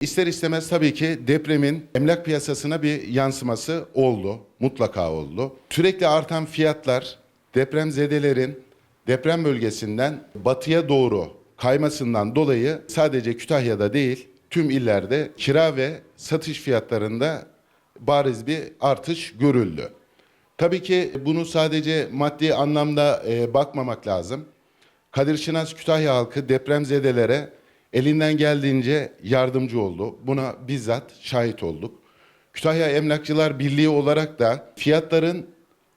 İster istemez tabii ki depremin emlak piyasasına bir yansıması oldu. Mutlaka oldu. Sürekli artan fiyatlar depremzedelerin deprem bölgesinden batıya doğru kaymasından dolayı sadece Kütahya'da değil tüm illerde kira ve satış fiyatlarında bariz bir artış görüldü. Tabii ki bunu sadece maddi anlamda e, bakmamak lazım. Kadir Şinas Kütahya halkı depremzedelere elinden geldiğince yardımcı oldu. Buna bizzat şahit olduk. Kütahya Emlakçılar Birliği olarak da fiyatların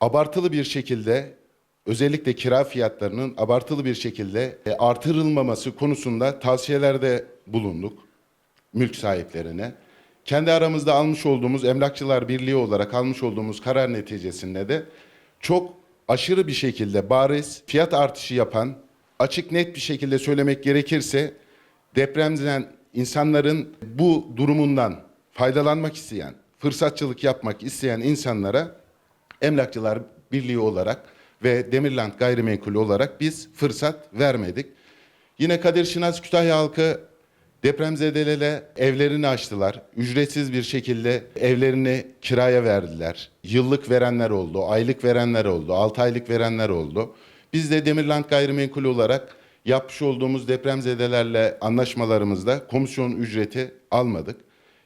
abartılı bir şekilde özellikle kira fiyatlarının abartılı bir şekilde e, artırılmaması konusunda tavsiyelerde bulunduk mülk sahiplerine. Kendi aramızda almış olduğumuz Emlakçılar Birliği olarak almış olduğumuz karar neticesinde de çok aşırı bir şekilde bariz fiyat artışı yapan, açık net bir şekilde söylemek gerekirse depremden insanların bu durumundan faydalanmak isteyen, fırsatçılık yapmak isteyen insanlara Emlakçılar Birliği olarak ve Demirland Gayrimenkul olarak biz fırsat vermedik. Yine Kadir Şinas Kütahya halkı depremzedelere evlerini açtılar. Ücretsiz bir şekilde evlerini kiraya verdiler. Yıllık verenler oldu, aylık verenler oldu, 6 aylık verenler oldu. Biz de Demirland Gayrimenkul olarak yapmış olduğumuz depremzedelerle anlaşmalarımızda komisyon ücreti almadık.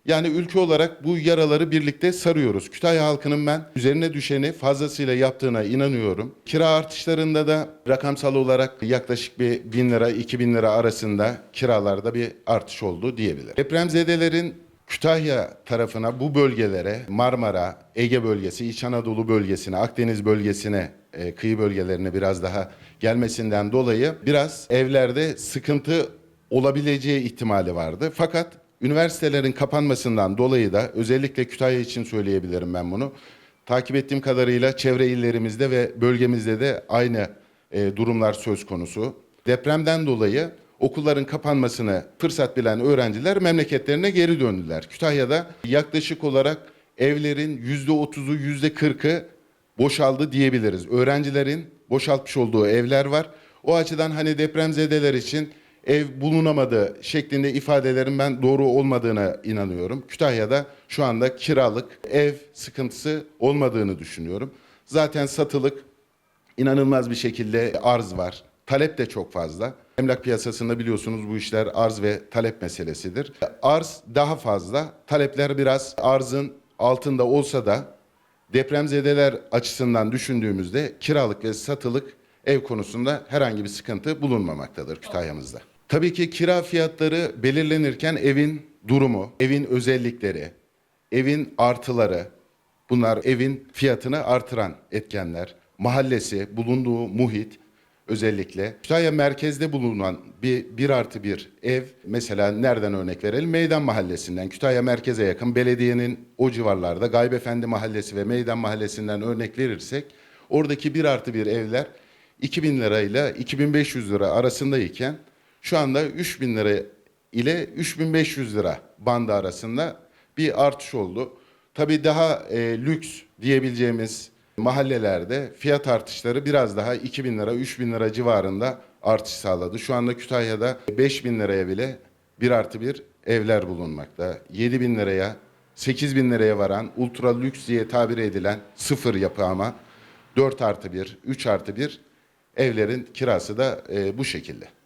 Yani ülke olarak bu yaraları birlikte sarıyoruz. Kütahya halkının ben üzerine düşeni fazlasıyla yaptığına inanıyorum. Kira artışlarında da rakamsal olarak yaklaşık bir bin lira, iki bin lira arasında kiralarda bir artış oldu diyebilirim. Depremzedelerin Kütahya tarafına bu bölgelere Marmara, Ege bölgesi, İç Anadolu bölgesine, Akdeniz bölgesine, e, kıyı bölgelerine biraz daha gelmesinden dolayı biraz evlerde sıkıntı olabileceği ihtimali vardı. Fakat üniversitelerin kapanmasından dolayı da özellikle Kütahya için söyleyebilirim ben bunu. Takip ettiğim kadarıyla çevre illerimizde ve bölgemizde de aynı e, durumlar söz konusu. Depremden dolayı okulların kapanmasını fırsat bilen öğrenciler memleketlerine geri döndüler. Kütahya'da yaklaşık olarak evlerin yüzde otuzu, yüzde kırkı boşaldı diyebiliriz. Öğrencilerin boşaltmış olduğu evler var. O açıdan hani depremzedeler için ev bulunamadı şeklinde ifadelerin ben doğru olmadığına inanıyorum. Kütahya'da şu anda kiralık ev sıkıntısı olmadığını düşünüyorum. Zaten satılık inanılmaz bir şekilde arz var. Talep de çok fazla. Emlak piyasasında biliyorsunuz bu işler arz ve talep meselesidir. Arz daha fazla, talepler biraz arzın altında olsa da depremzedeler açısından düşündüğümüzde kiralık ve satılık ev konusunda herhangi bir sıkıntı bulunmamaktadır Kütahya'mızda. Tabii ki kira fiyatları belirlenirken evin durumu, evin özellikleri, evin artıları, bunlar evin fiyatını artıran etkenler. Mahallesi, bulunduğu muhit özellikle. Kütahya merkezde bulunan bir, bir artı bir ev, mesela nereden örnek verelim? Meydan Mahallesi'nden, Kütahya merkeze yakın belediyenin o civarlarda Gaybefendi Mahallesi ve Meydan Mahallesi'nden örnek verirsek, oradaki bir artı bir evler 2000 lirayla 2500 lira arasındayken şu anda 3000 lira ile 3500 lira bandı arasında bir artış oldu. Tabii daha e, lüks diyebileceğimiz mahallelerde fiyat artışları biraz daha 2000 lira, 3000 lira civarında artış sağladı. Şu anda Kütahya'da 5000 liraya bile bir artı bir evler bulunmakta. 7000 liraya, 8000 liraya varan ultra lüks diye tabir edilen sıfır yapı ama 4 artı 1, 3 artı 1 evlerin kirası da e, bu şekilde.